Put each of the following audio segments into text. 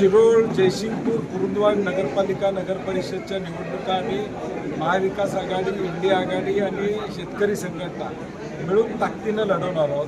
शिरोळ जयसिंगपूर कुरुंदवाड नगरपालिका नगर परिषदच्या निवडणुका आणि महाविकास आघाडी इंडिया आघाडी आणि शेतकरी संघटना मिळून ताकदीनं लढवणार आहोत.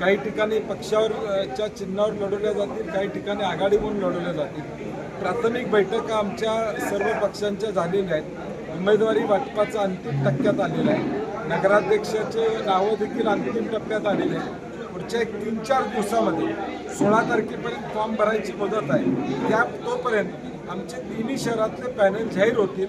काही ठिकाणी पक्षावर च्या चिन्हावर लढवल्या जातील काही ठिकाणी आघाडी म्हणून लढवल्या जातील. प्राथमिक बैठका आमच्या सर्व पक्षांच्या झालेल्या आहेत. उमेदवारी वाटपाचा अंतिम टप्प्यात आलेला आहे. नगराध्यक्षाचे नावं देखील अंतिम टप्प्यात आलेले आहे पुढच्या एक तीन चार दिवसामध्ये सोळा तारखेपर्यंत फॉर्म भरायची मुदत आहे. त्या तोपर्यंत आमचे तिन्ही शहरातले पॅनल जाहीर होतील.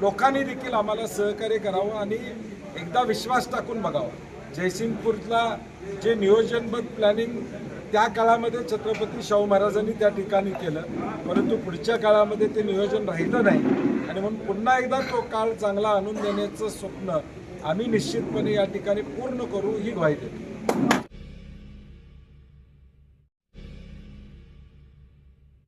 लोकांनी देखील आम्हाला सहकार्य करावं आणि एकदा विश्वास टाकून बघावा. जयसिंगपूरला जे नियोजनबद्ध प्लॅनिंग त्या काळामध्ये छत्रपती शाहू महाराजांनी त्या ठिकाणी केलं. परंतु पुढच्या काळामध्ये ते नियोजन राहिलं नाही. आणि म्हणून पुन्हा एकदा तो काळ चांगला आणून देण्याचं स्वप्न आम्ही निश्चितपणे या ठिकाणी पूर्ण करू ही ग्वाही देतो.